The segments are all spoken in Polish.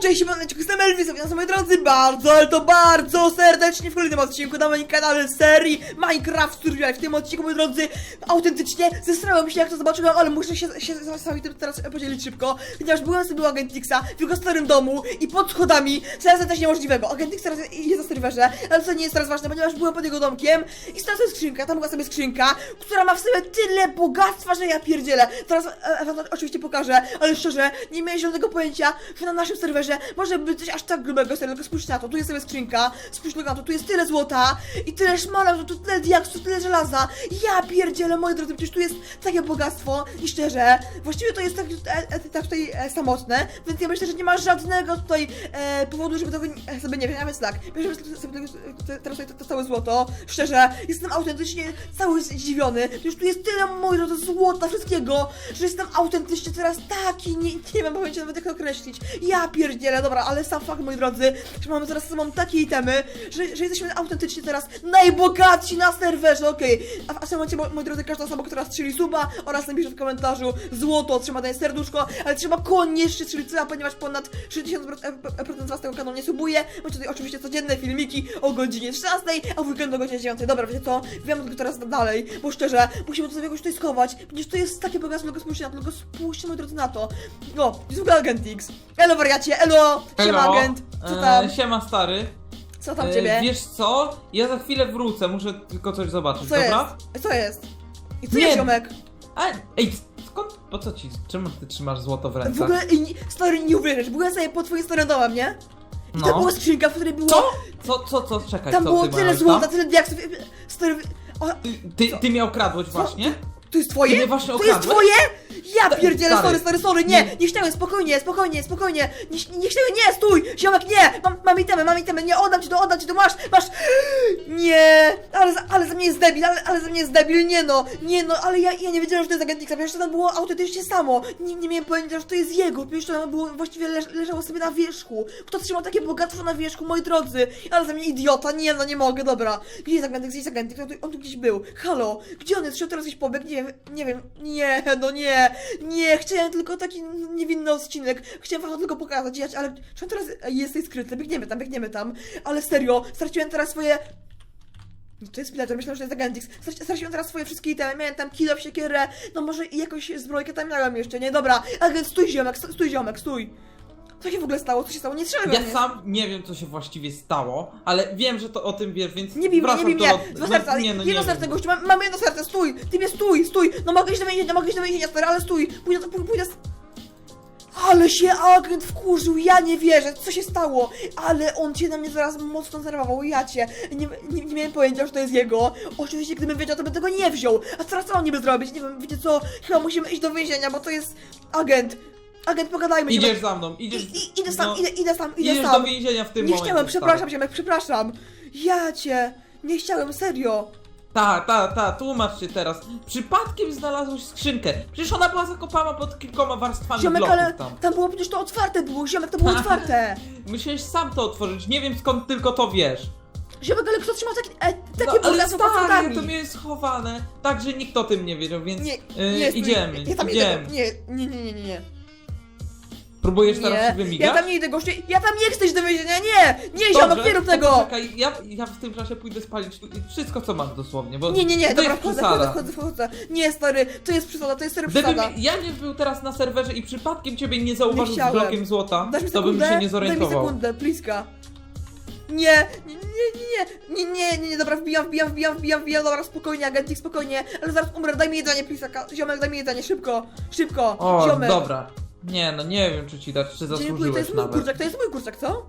cześć, siemaneczko, jestem Elvis, witam moi drodzy bardzo, ale to bardzo serdecznie w kolejnym odcinku na moim kanale serii Minecraft Survival. W tym odcinku, moi drodzy, autentycznie zestrałem się jak to zobaczyłem, ale muszę się, się z wami tym teraz podzielić szybko, ponieważ byłem sobie u Agentixa w jego starym domu i pod schodami, co jest też niemożliwego. Agentix teraz jest na serwerze, ale to nie jest teraz ważne, ponieważ byłem pod jego domkiem i sobie skrzynka, tam była sobie skrzynka, która ma w sobie tyle bogactwa, że ja pierdzielę. Teraz e, e, oczywiście pokażę, ale szczerze, nie miałem zielonego pojęcia, że na naszym serwerze może być coś aż tak grubego, serio, tylko spójrz na to, tu jest sobie skrzynka, spójrz na to, tu jest tyle złota i tyle szmala, tu tyle diaksu, tyle żelaza. Ja pierdzielę, moi drodzy, przecież tu jest takie bogactwo i szczerze, właściwie to jest tak, e, e, tak tutaj e, samotne, więc ja myślę, że nie ma żadnego tutaj e, powodu, żeby tego nie- sobie nie wiem, a więc tak, bierzemy sobie teraz to, to całe złoto, szczerze, jestem autentycznie cały zdziwiony, przecież tu jest tyle, moi drodzy, złota, wszystkiego, że jestem autentycznie teraz taki, nie, nie wiem pojęcia nawet jak to określić, ja pierdzielę, dobra, ale sam fakt, moi drodzy, że mamy teraz sobą takie itemy, że, że jesteśmy autentycznie teraz najbogatsi na serwerze, okej, a, a w tym momencie, mo- moi drodzy, każda osoba, która strzeli suba oraz napisze w komentarzu złoto, otrzyma daje serduszko, ale trzeba koniecznie strzelić suba, ponieważ ponad 60% z was tego kanału nie subuje, bo tutaj oczywiście codzienne filmiki o godzinie 13, a w weekend o godzinie 9, dobra, wiecie co, wiem tylko teraz dalej, bo szczerze, musimy to sobie jakoś tutaj schować, ponieważ to jest takie bogactwo, tylko spójrzcie na to, tylko spójrzcie, moi drodzy, na to, no, jest w ogóle Agent X, elo wariacie, elo, siema Hello. agent, co tam, E, siema stary. co tam E, ciebie, Wiesz co? Ja za chwilę wrócę, muszę tylko coś zobaczyć, co dobra? jest, co jest, i co Nie. jest, ziomek? A, ej, skąd? Po co ci? Czemu ty trzymasz złoto w W rękach? ogóle, ej, nie- stary, nie uwierzysz, byłem sobie pod twoim starym domem, nie? I tam No. była skrzynka, w której było, Co? Co, co, co? Czekaj, tam co było ty tyle miałeś złota, tam? tyle diaksów, stary, o, Ty, ty, ty mnie okradłeś właśnie? To jest twoje? Mnie właśnie to jest okradłeś? twoje? Ja pierdzielę, stary. sorry, sorry, sorry, nie, Nie. chciałem, spokojnie, spokojnie, spokojnie, nie, nie chciałem, nie, stój, ziomek, nie, mam, mam itemy, mam itemy, nie, oddam ci to, oddam ci to, masz, masz, nie, ale, za- ale za mnie jest debil, ale, ale za mnie jest debil, nie no, nie no, ale ja, ja nie wiedziałem, że to jest agent X, przecież to tam było autentycznie samo, nie, nie miałem pojęcia, że to jest jego, przecież to tam było, właściwie leż, leżało sobie na wierzchu, kto trzymał takie bogactwo na wierzchu, moi drodzy, ale za mnie idiota, nie no, nie mogę, dobra, gdzie jest agent X, gdzie jest agent X, on tu, on tu gdzieś był, halo, gdzie on jest, czy on teraz gdzieś pobiegł, nie wiem, nie wiem, nie, no nie, nie, chciałem tylko taki niewinny odcinek, chciałem wam tylko pokazać, ja, ale on teraz jest tutaj skryty, biegniemy tam, biegniemy tam, ale serio, straciłem teraz swoje... To jest pilator, myślałem, że to jest Agentix. Straci- Straciłem teraz swoje wszystkie itemy, miałem tam kilo, siekierę, no może i jakąś zbrojkę tam miałem jeszcze, nie? Dobra, agent, stój ziomek, st- stój ziomek, stój. Co się w ogóle stało? Co się stało? Nie strzelaj we Ja mnie. sam nie wiem, co się właściwie stało, ale wiem, że to o tym wiesz, więc Nie bij mnie, nie wracam bij mnie! do... Dwa no, serca, nie, no, jedno nie serce wiem. gościu, mam, mam jedno serce, stój! Ty mnie stój, stój! No mogę iść do więzienia, mogę iść do więzienia, stary, ale stój! Pójdę, pójdę, pójdę... Ale się agent wkurzył, ja nie wierzę, co się stało? Ale on cię na mnie zaraz mocno zerwował, ja cię. Nie, nie, nie miałem pojęcia, że to jest jego. Oczywiście, gdybym wiedział, to bym tego nie wziął. A teraz co on niby zrobić? Nie wiem, wiecie co? Chyba musimy iść do więzienia, bo to jest agent. Agent, pogadajmy. Idziesz ziomek. za mną, I, idziesz... i, idę sam, no, idę, idę sam, idę Idziesz sam. do więzienia w tym Nie momencie, chciałem, przepraszam, stary. ziomek, przepraszam. Ja cię. Nie chciałem, serio. Ta, ta, ta, tłumacz się teraz. Przypadkiem znalazłeś skrzynkę. Przecież ona była zakopana pod kilkoma warstwami Ziomek, bloków ale tam. tam było przecież to otwarte było, ziomek, to było otwarte. Musiałeś sam to otworzyć, nie wiem skąd tylko to wiesz. Ziomek, ale kto trzymał taki, e, No, takie ale bogactwo pod stary, to mnie jest schowane, tak że nikt o tym nie wiedział, więc Nie, y, nie, stój, idziemy, idziemy. Nie, idę, nie, nie, nie, nie, nie. Próbujesz teraz się Nie, wymigać? ja tam nie idę, gościu, ja tam nie chcę iść do więzienia, nie! Nie, ziomek, nie rób to tego! Poczekaj, ja, ja w tym czasie pójdę spalić wszystko co mam dosłownie, bo Nie, nie, nie, to dobra, jest wchodzę, przesada. wchodzę, wchodzę, wchodzę. Nie, stary, to jest przesada, to jest serio Gdybym przesada. ja nie był teraz na serwerze i przypadkiem ciebie nie zauważył z chciałem. blokiem złota, Dasz mi to bym sekundę? się nie Daj mi zorientował. sekundę, pliska. Nie, nie, nie, nie, nie, nie, nie, nie, dobra, wbijam, wbijam, wbijam, wbijam, wbijam, dobra, spokojnie, agentik, spokojnie, ale zaraz umrę, daj mi jedzenie, plisaka, ziomek, daj mi jedzenie, szybko, szybko, O, ziomek. dobra. Nie, no nie wiem czy ci dać, czy Dziękuję, to zasłużyłeś jest mój nawet. kurczak, to jest mój kurczak, co?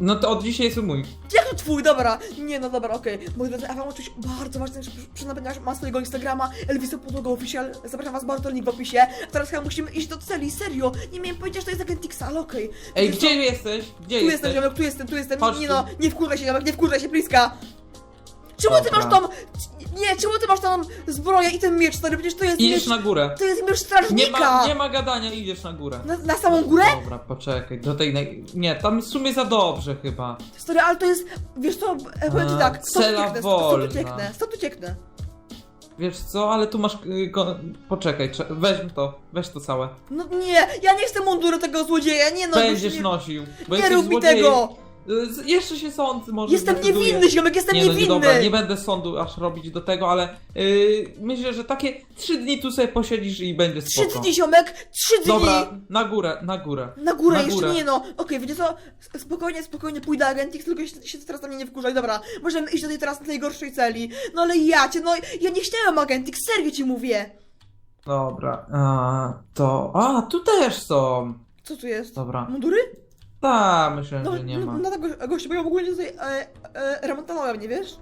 No to od dzisiaj jest mój. Jak to twój, dobra, nie, no dobra, okej, moi drodzy, a wam oczywiście bardzo ważne, że przynajmniej ma swojego Instagrama, Elvisa Podłoga Official, zapraszam was bardzo, link w opisie, a teraz chyba musimy iść do celi, serio, nie miałem pojęcia, że to jest agentixa, ale okej. Ej, Wiesz gdzie co? jesteś? Gdzie Tu jesteś? jestem, ziomek, tu jestem, tu jestem. Chodź nie tu. no, nie wkurzaj się, ziomek, nie wkurzaj się, bliska. Czemu ty masz Dobra. tą... Nie, czemu ty masz tą zbroję i ten miecz, stary? Przecież to jest Idziesz miecz... na górę. To jest miecz Nie strażnika! ma, nie ma gadania, idziesz na górę. Na, na samą górę? Dobra, poczekaj, do tej naj... Nie, tam w sumie za dobrze chyba. Stary, ale to jest... Wiesz co, e, powiem ci A, tak, stąd cela ucieknę, stąd wolna. ucieknę, stąd ucieknę. wiesz co, ale tu masz... y, Go... Poczekaj, cze- weź to, weź to całe. No nie, ja nie chcę munduru tego złodzieja, nie no. Będziesz nie, nosił. Bo nie jesteś rób mi złodziejem. tego! Z- Jeszcze się sąd może Jestem zdecyduje. niewinny, ziomek, jestem Nie no, nie niewinny! dobra, nie będę sądu aż robić do tego, ale yy, myślę, że takie trzy dni tu sobie posiedzisz i będzie Trzy spoko. dni, ziomek! Trzy dni! Dobra, na górę, na górę. Na górę Na jeszcze górę. nie no. Okej, wiecie co? S- Spokojnie, spokojnie pójdę agentix, tylko się, się teraz na mnie nie wkurzaj. Dobra, możemy iść do tej teraz najgorszej celi. No ale ja cię, no ja nie chciałem agentix, serio ci mówię. Dobra, a, to... A, tu też są. Co tu jest? Dobra. Mundury? Ta, myślę, No, że nie no, ma. no tak gościu, bo ja w ogóle nie tutaj e, e, remontowałem, nie wiesz?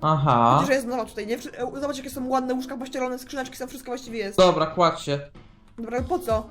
Aha. Widzisz, że jest nowa tutaj, nie? Wszy- e, Zobacz jakie są ładne łóżka pościelone, skrzyneczki są, wszystko właściwie jest. Dobra, kładź się. Dobra, po co?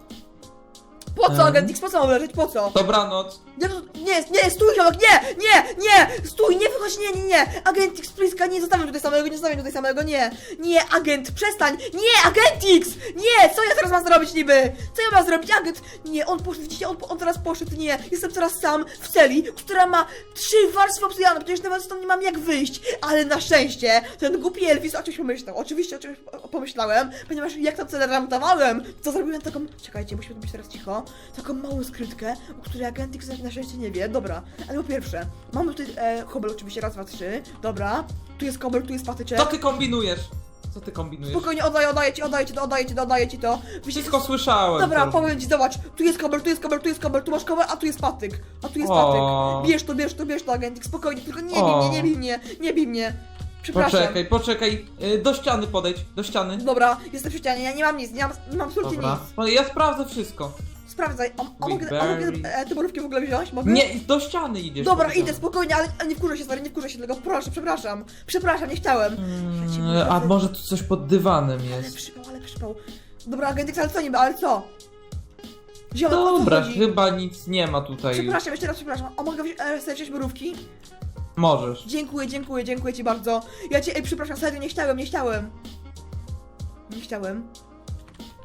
Po co, agentix, po co mam leżeć, po co? Dobranoc. Nie, nie, nie, stój, ziomek, nie, nie, nie, stój, nie wychodź, nie, nie, nie, Agentix, Priska, nie zostawiam tutaj samego, nie zostawiam tutaj samego, nie, nie, agent, przestań, nie, Agentix, nie, co ja teraz mam zrobić niby, co ja mam zrobić, agent, nie, on poszedł, widzicie, on, on teraz poszedł, nie, jestem teraz sam w celi, która ma trzy warstwy obsydianu, przecież nawet stąd nie mam jak wyjść, ale na szczęście, ten głupi Elvis o czymś pomyślał, oczywiście o czymś po- pomyślałem, ponieważ jak tam celę remontowałem, to zrobiłem taką, czekajcie, musimy być teraz cicho, taką małą skrytkę, o której Agentix na szczęście nie wie, dobra, ale po pierwsze, mamy tutaj e, kobel oczywiście, raz, dwa, trzy, dobra, tu jest kobel, tu jest patyczek, Co ty kombinujesz? Co ty kombinujesz? spokojnie, oddaję, oddaję ci, oddaję ci to, oddaję ci to, oddaję ci to, Wszystko słyszałem. Dobra, to- powiem ci, zobacz, tu jest kobel, tu jest kobel, tu jest kobel, tu masz kobel, a tu jest patyk, a tu jest O. patyk, bierz to, bierz to, bierz to, Agentik, spokojnie, tylko nie bij O. mnie, nie bij mnie, nie bij mnie, przepraszam. Poczekaj, poczekaj. Y, Do ściany podejdź, do ściany. Dobra, jestem przy ścianie, ja nie mam nic, nie mam, nie mam absolutnie Dobra. nic. No, Ja sprawdzę wszystko. Sprawdzaj, a, a, mogę, a mogę Wheatberry. e, te borówki w ogóle wziąć? Mogę? Nie, do ściany idziesz. Dobra, powiedziałem. idę, spokojnie, ale, ale nie wkurzę się, stary, nie wkurzę się tego, proszę, przepraszam. Przepraszam, nie chciałem. Mm, A może tu coś pod dywanem Ale jest? przypał, ale przypał. Dobra, Agentix, ale co niby, ale co? Ziomek, o co Dobra, chodzi? chyba nic nie ma tutaj. Przepraszam, jeszcze raz przepraszam. A mogę wziąć e, sobie wziąć borówki? Możesz. Dziękuję, dziękuję, dziękuję ci bardzo. Ja cię, ej, przepraszam, serio, nie chciałem, nie chciałem. Nie chciałem.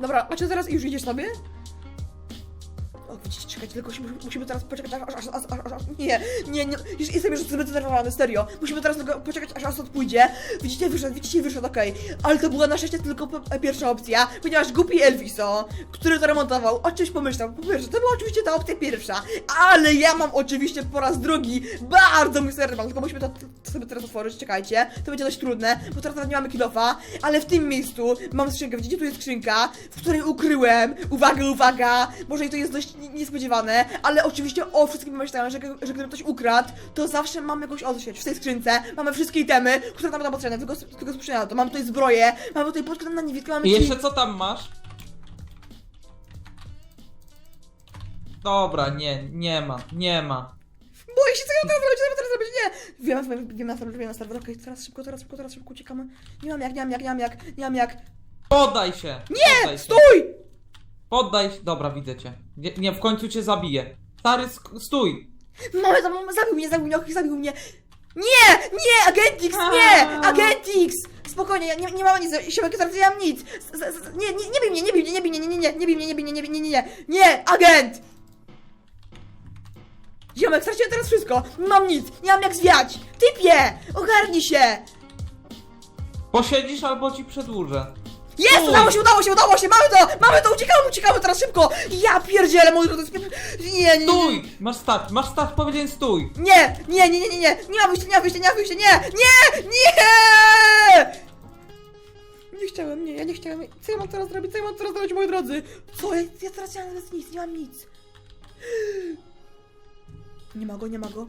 Dobra, a czy zaraz już idziesz sobie? O, widzicie, czekajcie, tylko musimy, musimy teraz poczekać, aż, aż, aż, aż, aż, nie, nie, nie, już jestem już zbyt zdenerwowany, serio. Musimy teraz tylko poczekać, aż Asad pójdzie. Widzicie, wyszedł, widzicie, wyszedł, okej. Ale to była na szczęście tylko pe- pierwsza opcja, ponieważ głupi Elviso, który to remontował, o czymś pomyślał. Po pierwsze, to była oczywiście ta opcja pierwsza, ale ja mam oczywiście po raz drugi bardzo mój serwer, tylko musimy to, sobie teraz otworzyć, czekajcie. To będzie dość trudne, bo teraz nawet nie mamy kilofa, ale w tym miejscu mam skrzynkę, widzicie, tu jest skrzynka, w której ukryłem, uwaga, uwaga, może i to jest dość niespodziewane, ale oczywiście o wszystkim pomyślałem, że, że gdyby ktoś ukradł, to zawsze mamy jakoś odsieć. W tej skrzynce mamy wszystkie itemy, które nam będą potrzebne, tylko, tylko na to. Mamy tutaj zbroję, mamy tutaj podkład na niewidkę, mamy I jeszcze co tam masz? Dobra, nie, nie ma, nie ma. Boję się, co ja teraz zrobić, co ja teraz zrobić, nie! Wiem, wiem, wiem na serwer, wiem na serwer, okej, teraz szybko, teraz szybko, teraz szybko uciekamy. Nie mam jak, nie mam jak, nie mam jak, nie mam jak. Poddaj się! Nie! Stój! Poddaj się. Dobra, widzę cię. Nie, nie w końcu cię zabiję. Stary, sk- stój! Mamy tam, zabił mnie, zabił mnie, och, zabił mnie. Nie, nie, Agentix, nie, Agentix! Spokojnie, ja nie, nie mam nic, siłek teraz nie mam nic. Z, z, z, nie, nie, nie bij mnie, nie bij mnie, nie bij mnie, nie, nie, nie, nie bij mnie, nie bij mnie, nie bij mnie, nie, nie, nie, nie, agent! Ziomek, straciłem teraz wszystko, nie mam nic, nie mam jak zwiać. Typie, ogarnij się. Posiedzisz albo ci przedłużę. Jest, udało się, udało się, udało się, mamy to, mamy to, uciekamy, uciekamy teraz szybko. Ja pierdzielę, mój drodzy, nie, nie, nie. Stój! Masz start, masz start, powiedziałem stój! Nie, nie, nie, nie, nie, nie, nie ma wyjścia, nie ma wyjścia, nie ma wyjścia, nie, nie, nie! Nie chciałem, nie, ja nie chciałem, co ja mam teraz zrobić, co ja mam teraz zrobić, moi drodzy? Co, ja, ja teraz nie mam nawet nic, nie mam nic. Nie ma go, nie ma go.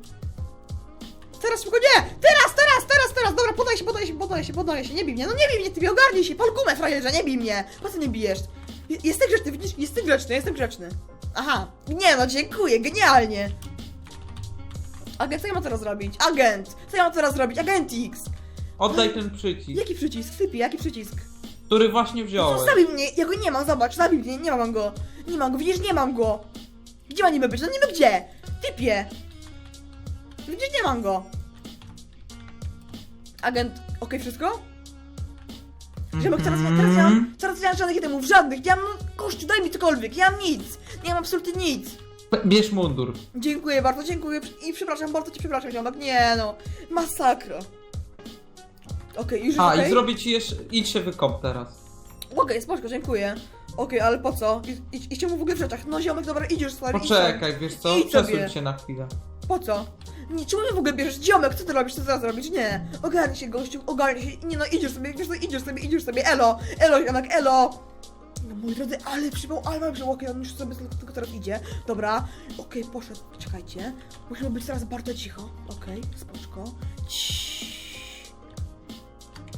Teraz szybko, nie! Teraz, teraz, teraz, teraz! Dobra, podaj się, podaj się, podaj się, podaj się, nie bij mnie, no nie bij mnie, ty ogarnij się, pal gumę, frajerze, nie bij mnie! Po co nie bijesz? Je- Jestem grzeczny, widzisz, jestem grzeczny, jestem grzeczny. Aha, nie no, dziękuję, genialnie. Agent, co ja mam teraz zrobić? Agent! Co ja mam teraz zrobić? Agent X! Oddaj ten przycisk, Jaki przycisk? Sypie, jaki przycisk? który właśnie Co, wziąłeś. zabij mnie! Ja go nie mam, zobacz, zabij mnie, nie mam go! Nie mam go, widzisz, nie mam go! Gdzie ma niby być? No niby gdzie? Typie! Widzisz, nie mam go! Agent, okej, wszystko? Ziomek, teraz, teraz nie Mhm. mam, teraz nie mam żadnych itemów, żadnych, ja mam, kościół, daj mi cokolwiek, ja mam nic! Nie mam absolutnie nic! Bierz mundur. Dziękuję bardzo, dziękuję i przepraszam, bardzo cię przepraszam, ziomek, nie no, masakra. Okej, już A, i zrobię ci jeszcze... Idź się wykop teraz. Okej, spoko, dziękuję. Okej, ale po co? I- idźcie mu w ogóle w rzeczach. No ziomek, dobra, idziesz stary, idź Poczekaj, wiesz co? Idź sobie. Przesuń się na chwilę. Po co? Nie, czemu w ogóle bierzesz? Ziomek, co ty robisz? Co teraz robisz? Nie. Ogarnij się, gościu, ogarnij się. Nie no, idziesz sobie, wiesz idziesz sobie, idziesz sobie. Elo, elo, ziomek, elo. No moi drodzy, ale przypał, ale mam że okej, on już sobie tylko, teraz idzie. Dobra, okej, poszedł, czekajcie. Musimy być teraz bardzo cicho. Okej, spoczko. Ciii.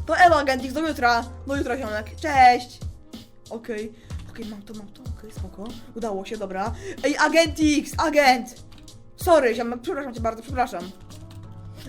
To elo, agentik, do jutra. Do jutra, ziomek. Cześć. Okej, okej, mam to, mam to, okej, spoko. Udało się, dobra. Ej, agent X, agent! Sorry, ziomek, przepraszam cię bardzo, przepraszam.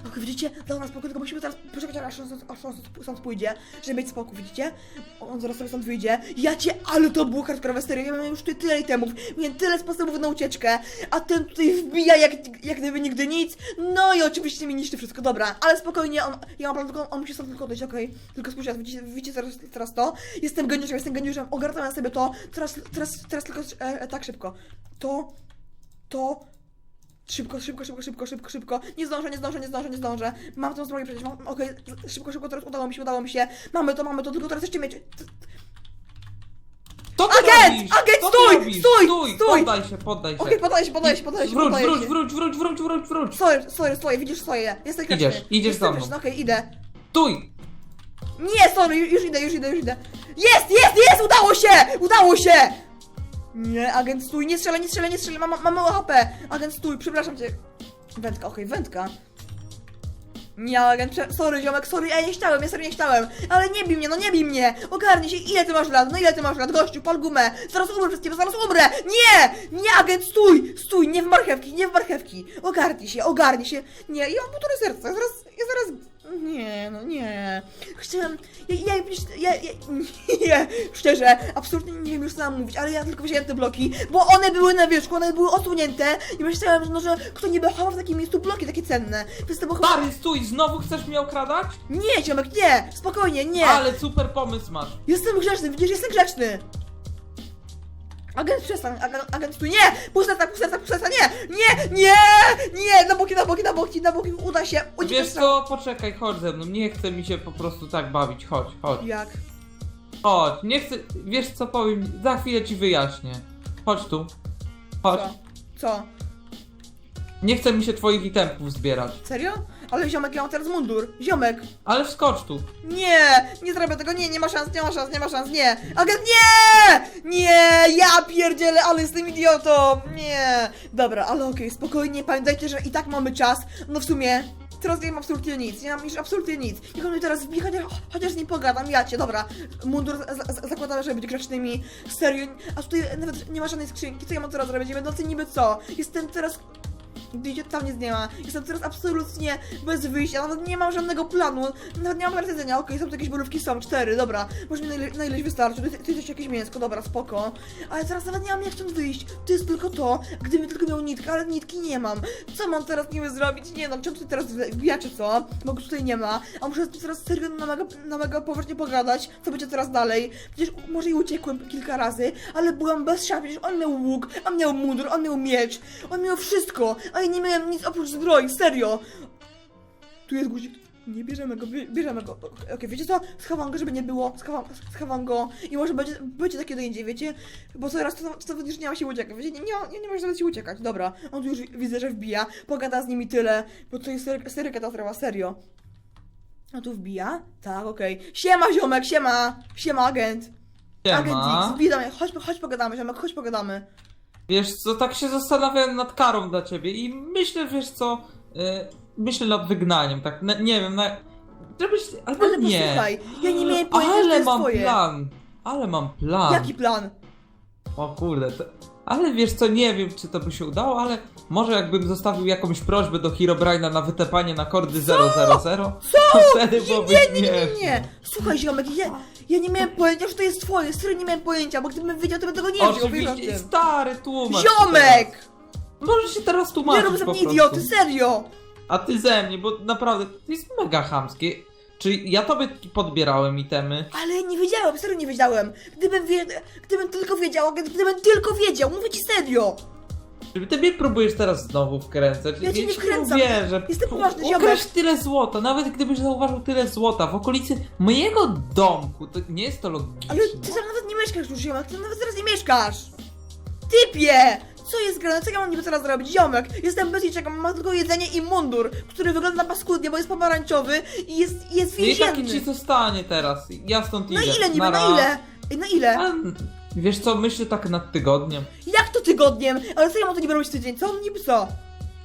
Okej, widzicie? Dobra, spoko, tylko musimy teraz poczekać, aż on, stąd pójdzie, żeby mieć spokój, widzicie? On zaraz sobie stąd wyjdzie. Ja cię, ale to było hardkorowe serio, ja miałem już tutaj tyle itemów, miałem tyle sposobów na ucieczkę, a ten tutaj wbija jak, jak gdyby nigdy nic. No i oczywiście mi niszczy wszystko, dobra, ale spokojnie, on, ja mam plan, tylko on musi stąd tylko odejść, okej? Tylko spójrzcie, widzicie, widzicie teraz, teraz to? Jestem geniuszem, jestem geniuszem, ogarnąłem sobie to, teraz, teraz, teraz tylko, e, e, tak szybko. To, to, Szybko, szybko, szybko, szybko, szybko, szybko. Nie zdążę, nie zdążę, nie zdążę, nie zdążę. Mam tą zbroję przecież, mam, okej, szybko, szybko, teraz udało mi się, udało mi się. Mamy to, mamy to, tylko teraz jeszcze mieć... Co ty Agent! robisz? Agent, Co ty stój! robisz? Stój! Stój! Stój! Poddaj się, poddaj się. Okej, podaję się, podaję się, podaję się, Wróć, podaję wróć, się. wróć, wróć, wróć, wróć, wróć. Sorry, sorry, stoję, widzisz, stoję. Grzeczny. Idziesz, idziesz Jestem za mną. grzeczny, Okej, idę. Stój! Nie, sorry, już idę, już idę, już idę. Jest, jest, jest, udało się! Udało się! Nie, agent stój, nie strzelaj, nie strzelaj, nie strzelaj, mam, mam mało HP. Agent stój, przepraszam cię. Wędka, okej, wędka. Nie, agent, sorry ziomek, sorry, ja nie chciałem, ja serio nie chciałem. Ale nie bij mnie, no nie bij mnie. Ogarnij się, ile ty masz lat, no ile ty masz lat, gościu, pal gumę. Zaraz umrę przez ciebie, zaraz umrę. Nie, nie, agent, stój, stój, nie w marchewki, nie w marchewki. Ogarnij się, ogarnij się. Nie, ja mam półtorej serca, zaraz, ja zaraz... Nie, no nie. Chciałem. Ja, ja, ja, ja, nie, szczerze, absolutnie nie wiem już co mam mówić, ale ja tylko wziąłem te bloki, bo one były na wierzchu, one były osunięte i myślałem, że, no, że kto niby chowa w takim miejscu bloki takie cenne. Więc to było chyba... Stary, stój! Znowu chcesz mnie okradać? Nie, ziomek, nie! Spokojnie, nie! Ale super pomysł masz. Jestem grzeczny, widzisz, jestem grzeczny! Agent przestań, agent, agent tu nie! Pusterca, pusterca, pusterca, nie! Nie, nie! Nie! Na boki, na boki, na boki, na boki, uda się! Uciekaj Wiesz co, poczekaj, chodź ze mną. Nie chce mi się po prostu tak bawić. Chodź, chodź. Jak? Chodź, nie chcę. Wiesz co powiem? Za chwilę ci wyjaśnię. Chodź tu. Chodź. Co? Co? Nie chce mi się twoich itemków zbierać. Serio? Ale ziomek, ja mam teraz mundur. Ziomek! Ale wskocz tu. Nie! Nie zrobię tego, nie, nie ma szans, nie ma szans, nie ma szans, nie! Agent, nie! Nie! Ja pierdzielę, ale jestem idiotą! Nie! Dobra, ale okej, spokojnie, pamiętajcie, że i tak mamy czas. No w sumie, teraz nie mam absolutnie nic, nie mam już absolutnie nic. Niech on mnie teraz wbije, chociaż, chociaż z nim pogadam, ja cię, dobra. Mundur za- za- zakładamy, żeby być grzecznymi. Serio, a tutaj nawet nie ma żadnej skrzynki, co ja mam teraz zrobić? Będący niby co? Jestem teraz Gdzie tam nic nie ma. Jestem teraz absolutnie bez wyjścia, nawet nie mam żadnego planu, nawet nie mam teraz jedzenia. Okej, są tu jakieś bolówki, są cztery, dobra. Może mi na ile, ileś wystarczy, tu, tu jest jakieś mięsko, dobra, spoko. Ale teraz nawet nie mam jak stąd wyjść. To jest tylko to, gdybym tylko miał nitkę, ale nitki nie mam. Co mam teraz niby zrobić? Nie no, czemu tu teraz wbija, czy co? Bo go tutaj nie ma. A muszę teraz serio na mega, na mega poważnie pogadać, co będzie teraz dalej. Przecież może i uciekłem kilka razy, ale byłam bez szaf, przecież on miał łuk, on miał mundur, on miał miecz, on miał wszystko, a ja nie miałem nic oprócz zbroi, serio. Tu jest guzik. Nie bierzemy go, bie- bierzemy go. Okej, wiecie co? Schowam go, żeby nie było. Schowam, schowam go i może będzie, będzie takie do indziej, wiecie? Bo teraz to, to, to już nie ma się uciekać. Wiecie, nie, nie, nie, nie nawet się uciekać. Dobra, on tu już widzę, że wbija. Pogada z nimi tyle, bo to jest sery, sery katastrofa, serio. On tu wbija? Tak, okej. Siema, ziomek, siema! Siema, agent. Agent Siema. X, wbij do mnie. Chodź, chodź pogadamy, ziomek, chodź pogadamy. Wiesz co, tak się zastanawiałem nad karą dla ciebie i myślę, wiesz co, y, myślę nad wygnaniem, tak, na, nie wiem, na, żebyś, albo Ale nie. posłuchaj, ja nie miałem pojęcia, że to Ale jest mam twoje. plan, ale mam plan. Jaki plan? O kurde, to, ale wiesz co, nie wiem czy to by się udało, ale może jakbym zostawił jakąś prośbę do Herobrine'a na wytepanie na kordy 000, to wtedy byłoby Nie, nie, nie, nie, śmiesznie. nie. Słuchaj, ziomek, ja, ja nie miałem pojęcia, że to jest twoje. Serio nie miałem pojęcia, bo gdybym wiedział, to bym tego nie wziął. Oczywiście, tym. stary tłumacz. się Ziomek! teraz. Może się teraz Nie tłumaczyć rób ze po mnie prostu. idioty, serio! A ty ze mnie, bo naprawdę to jest mega chamskie. Czy ja tobie podbierałem itemy? Ale nie wiedziałem, serio nie wiedziałem. Gdybym, wie, gdybym tylko wiedział, gdybym tylko wiedział, mówię ci serio. Czy ty mnie próbujesz teraz znowu wkręcać? Ja cię nie wkręcam. Wierzę. Jestem poważny ziomek. Tyle złota, nawet gdybyś zauważył tyle złota w okolicy mojego domku, to nie jest to logiczne. Ale ty tam nawet nie mieszkasz już, ziomek, ty nawet teraz nie mieszkasz! Typie! Co jest grane? Co ja mam niby teraz zrobić? Ziomek! Jestem bez niczego, mam tylko jedzenie i mundur, który wygląda paskudnie, bo jest pomarańczowy i jest, jest No i taki ci zostanie teraz. Ja stąd Na idę. ile niby, na ile? Ej, Na ile? A, wiesz co, myślę tak nad tygodniem. Jak to tygodniem? Ale co ja mam to niby robić tydzień? Co? Niby co?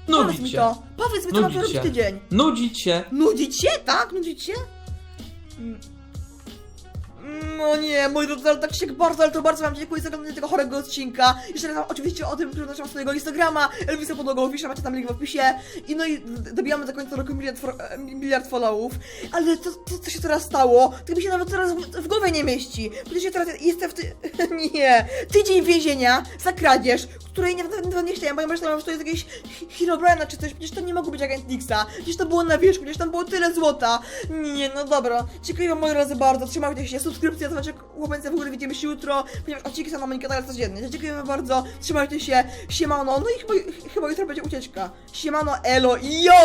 Powiedz mi Nudzić się. to. Powiedz mi, co mam to Nudzić robić się. tydzień. Nudzić się. Nudzić się? Tak? Nudzić się? Mm. No nie, mój drodzy, ale tak się bardzo, ale to bardzo wam dziękuję za oglądanie tego chorego odcinka. Jeszcze raz oczywiście o tym przypominam swojego Instagrama, Elvisa Podłogowisza, macie tam link w opisie. I no i dobijamy do końca roku miliard, e, miliard followów. Ale to, to, co się teraz stało, to mi się nawet teraz w, w głowie nie mieści. Przecież ja teraz jestem w ty... nie, tydzień więzienia za kradzież, której nie, nawet nie chciałem, bo ja myślałam, że to jest jakieś Herobrina czy coś, przecież to nie mogło być agent Nixa. Przecież to było na wierzchu, przecież tam było tyle złota. Nie, no dobra. Dziękuję wam moi bardzo, trzymajcie się, subskrypcja, zobaczcie chłopańce w ogóle widzimy się jutro, ponieważ odcinki są na moim kanale codziennie. Dziękuję wam bardzo, trzymajcie się, siemano, no i chyba, chyba jutro będzie ucieczka. Siemano, elo jo!